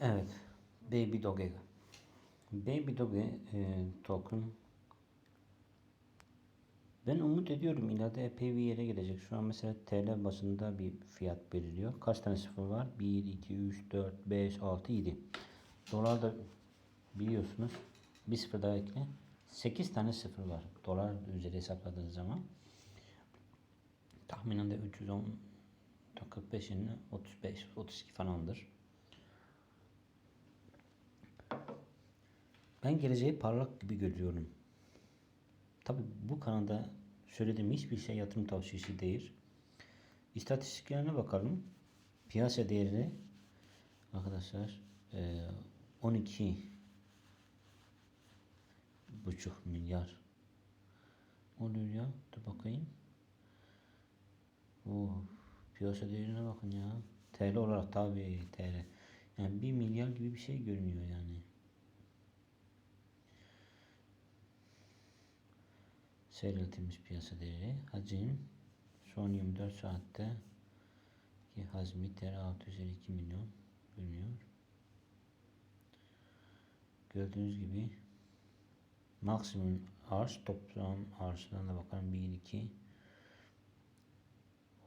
Evet. Baby Doge. Baby Doge e, token ben umut ediyorum ileride epey bir yere gelecek. Şu an mesela TL basında bir fiyat belirliyor. Kaç tane sıfır var? 1, 2, 3, 4, 5, 6, 7. Dolar da biliyorsunuz bir sıfır daha ekle. 8 tane sıfır var. Dolar üzeri hesapladığınız zaman. Tahminen de 310 45 yerine 35 32 falandır. Ben geleceği parlak gibi görüyorum. Tabi bu kanalda söylediğim hiçbir şey yatırım tavsiyesi değil. İstatistiklerine bakalım. Piyasa değeri arkadaşlar eee, 12 buçuk milyar oluyor ya. Dur bakayım. Oo, piyasa değerine bakın ya. TL olarak tabii TL. Yani 1 milyar gibi bir şey görünüyor yani. Seyretilmiş piyasa değeri. Hacim son 24 saatte ki hazmi TL 652 milyon görünüyor. Gördüğünüz gibi maksimum arz toplam arzdan da bakalım 1 2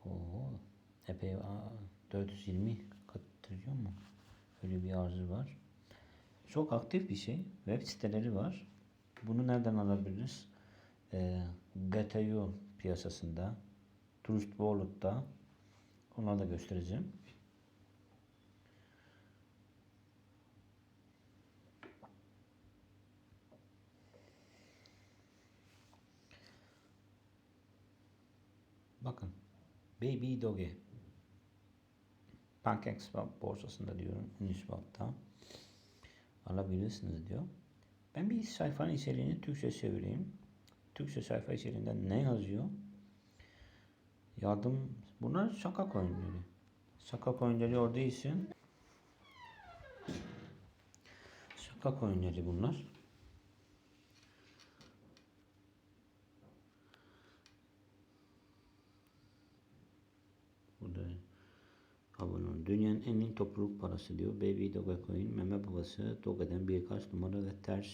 Oo, epey aa, 420 trilyon mu? Öyle bir arzı var. Çok aktif bir şey. Web siteleri var. Bunu nereden alabiliriz? Ee, BTU piyasasında, Trust Wallet'ta onları da göstereceğim. Bakın. Baby Doge. PancakeSwap borsasında diyorum. Uniswap'ta. Alabilirsiniz diyor. Ben bir sayfanın içeriğini Türkçe çevireyim. Türkçe sayfa içeriğinde ne yazıyor? Yardım. Bunlar şaka coinleri. Şaka coinleri orada için şaka coinleri bunlar. Burada abone olun. Dünyanın en iyi topluluk parası diyor. Baby Dogecoin meme babası Doge'den birkaç numara ve ters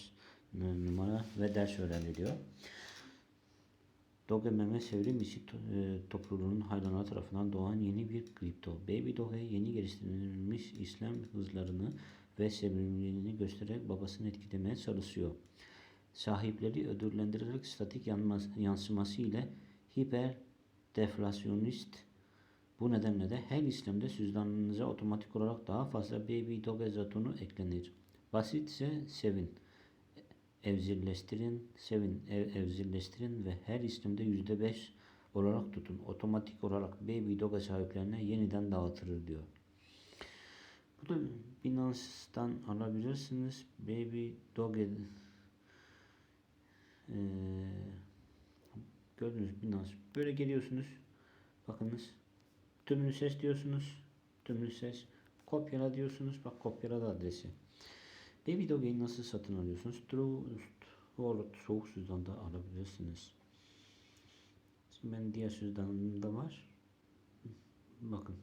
numara ve ders öğrendi diyor. Doge meme çevrim içi e, topluluğunun hayranları tarafından doğan yeni bir kripto. Baby Doge yeni geliştirilmiş İslam hızlarını ve sevimliliğini göstererek babasını etkilemeye çalışıyor. Sahipleri ödüllendirerek statik yansıması ile hiper deflasyonist bu nedenle de her işlemde cüzdanınıza otomatik olarak daha fazla Baby Doge jetonu eklenir. Basitse sevin. Evcilleştirin, sevin, ev, evcilleştirin ve her işlemde %5 olarak tutun. Otomatik olarak Baby Doge sahiplerine yeniden dağıtılır diyor. Bu da Binance'dan alabilirsiniz. Baby Doge eee gördünüz Binance. Böyle geliyorsunuz. Bakınız. Tümünü ses diyorsunuz. Tümünü ses. Kopyala diyorsunuz. Bak kopyaladı adresi. Baby Doge'yi nasıl satın alıyorsunuz? Wallet soğuk cüzdanda alabilirsiniz. Şimdi ben diğer cüzdanımda var. Bakın.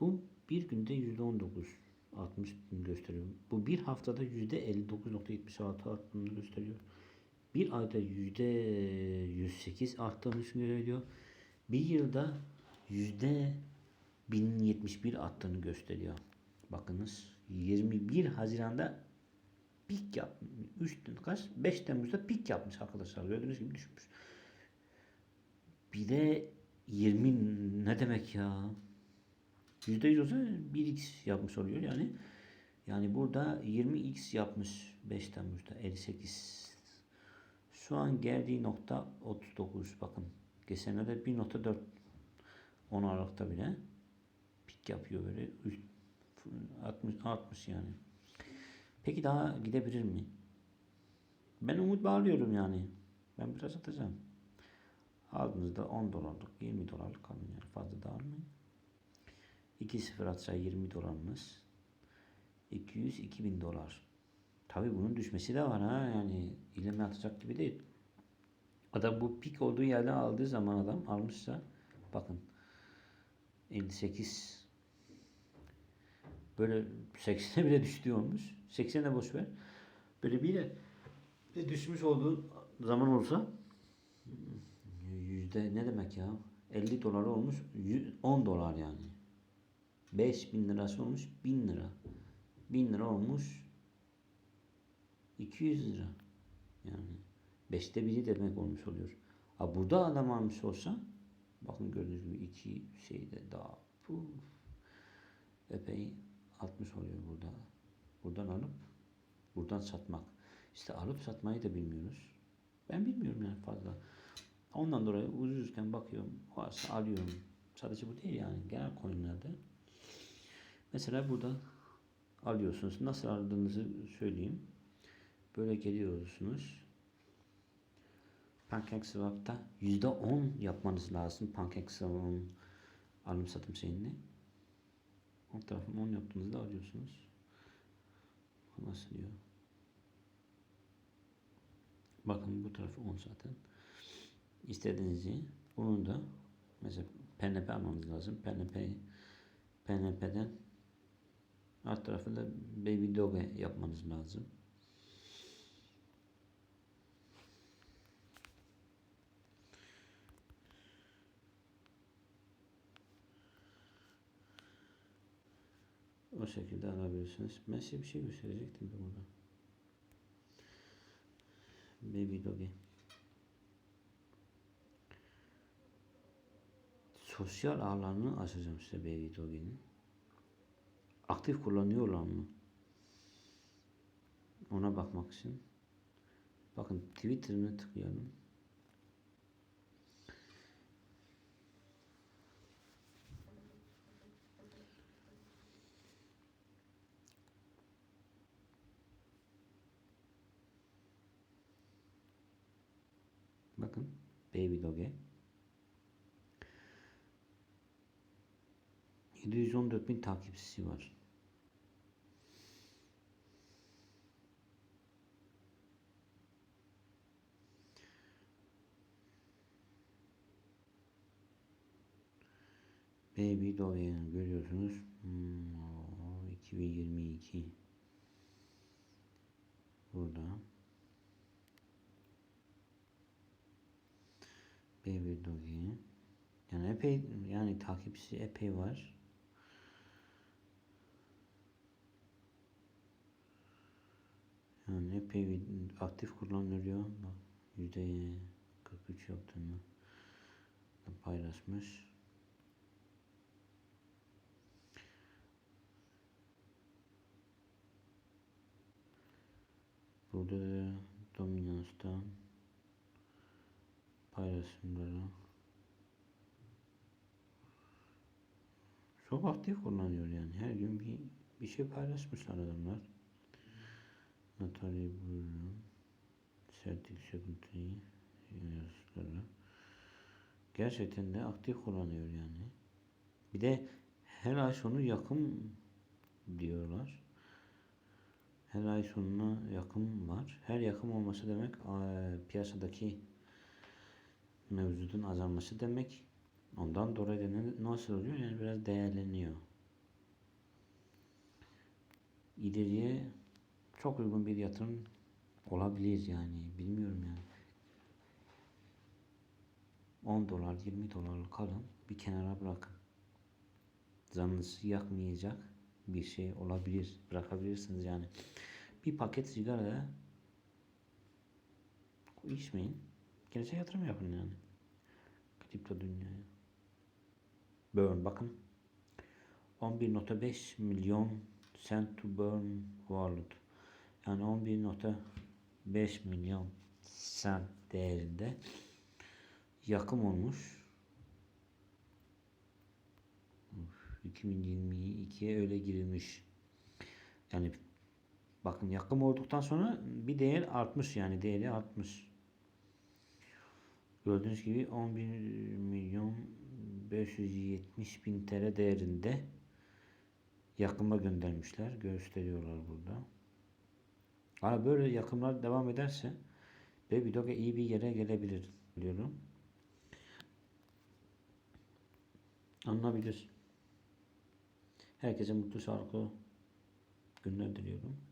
Bu bir günde yüzde on dokuz artmış gösteriyor. Bu bir haftada yüzde 59.76 arttığını gösteriyor. Bir ayda yüzde 108 arttığını söylüyor. Bir yılda yüzde 1071 arttığını gösteriyor. Bakınız 21 Haziran'da pik yapmış. 3 kaç? 5 Temmuz'da pik yapmış arkadaşlar. Gördüğünüz gibi düşmüş. Bir de 20 ne demek ya? %100 olsa 1x yapmış oluyor yani. Yani burada 20x yapmış 5 Temmuz'da 58. Şu an geldiği nokta 39 bakın. Geçen de 1.4 10 Aralık'ta bile pik yapıyor böyle. 60 60 yani. Peki daha gidebilir mi? Ben umut bağlıyorum yani. Ben biraz atacağım. Aldığınızda 10 dolarlık, 20 dolarlık alın yani. Fazla da almayın. 2-0 atsa 20 dolarınız. 200-2000 dolar. Tabi bunun düşmesi de var ha. Yani ileme atacak gibi değil. Adam bu pik olduğu yerden aldığı zaman adam almışsa bakın 58 Böyle 80'e bile düştüğü olmuş. 80'e boş ver. Böyle bir de düşmüş olduğu zaman olsa yüzde ne demek ya? 50 dolar olmuş. 100 10 dolar yani. 5000 lirası olmuş 1000 lira. 1000 lira olmuş 200 lira. Yani beşte biri demek olmuş oluyor. Ha burada adam almış olsa bakın gördüğünüz gibi iki şeyde daha puf, epey atmış oluyor burada. Buradan alıp buradan satmak. İşte alıp satmayı da bilmiyoruz. Ben bilmiyorum yani fazla. Ondan dolayı ucuzken bakıyorum. Varsa alıyorum. Sadece bu değil yani. Genel coinlerde. Mesela burada alıyorsunuz. Nasıl aldığınızı söyleyeyim. Böyle geliyorsunuz. PancakeSwap'ta %10 yapmanız lazım. PancakeSwap'ın alım satım şeyini. O tarafını 10 yaptığınızda alıyorsunuz. Nasıl diyor? Bakın bu tarafı 10 zaten. İstediğinizi bunu da mesela PNP almanız lazım. PNP PNP'den alt tarafı da Baby Doge yapmanız lazım. O şekilde alabilirsiniz. Ben size bir şey gösterecektim de burada. Baby Doggy. Sosyal ağlarını açacağım size Baby Doggy'nin. Aktif kullanıyorlar mı? Ona bakmak için. Bakın Twitter'ına tıklayalım. Bakın Baby Doge. 714 bin takipçisi var. Baby Doge'yi görüyorsunuz. Hmm, o 2022 burada. Baby Doggy. Yani epey yani takipçisi epey var. Yani epey aktif kullanılıyor. Bak yüzde 43 yaptığını paylaşmış. Burada da Dominans'tan paylaşımları çok aktif kullanıyor yani. Her gün bir bir şey paylaşmışlar adamlar. Natalie Burun Celtic Secretary yazıları. Gerçekten de aktif kullanıyor yani. Bir de her ay sonu yakın diyorlar. Her ay sonuna yakın var. Her yakın olması demek piyasadaki mevcudun azalması demek. Ondan dolayı da ne, nasıl oluyor? Yani biraz değerleniyor. İleriye çok uygun bir yatırım olabilir yani. Bilmiyorum yani. 10 dolar, 20 dolar kalın bir kenara bırakın. Canınızı yakmayacak bir şey olabilir. Bırakabilirsiniz yani. Bir paket sigara içmeyin. Geleceğe yatırım yapın yani. Kripto dünyaya. Burn bakın. 11.5 milyon cent to burn wallet. Yani 11.5 milyon cent değerinde yakım olmuş. 2022'ye öyle girilmiş. Yani bakın yakım olduktan sonra bir değer artmış yani değeri artmış. Gördüğünüz gibi 11 milyon 570 bin TL değerinde yakıma göndermişler. Gösteriyorlar burada. Hala böyle yakımlar devam ederse Baby Dog'a iyi bir yere gelebilir diyorum. Anlayabilir. Herkese mutlu, sağlıklı günler diliyorum.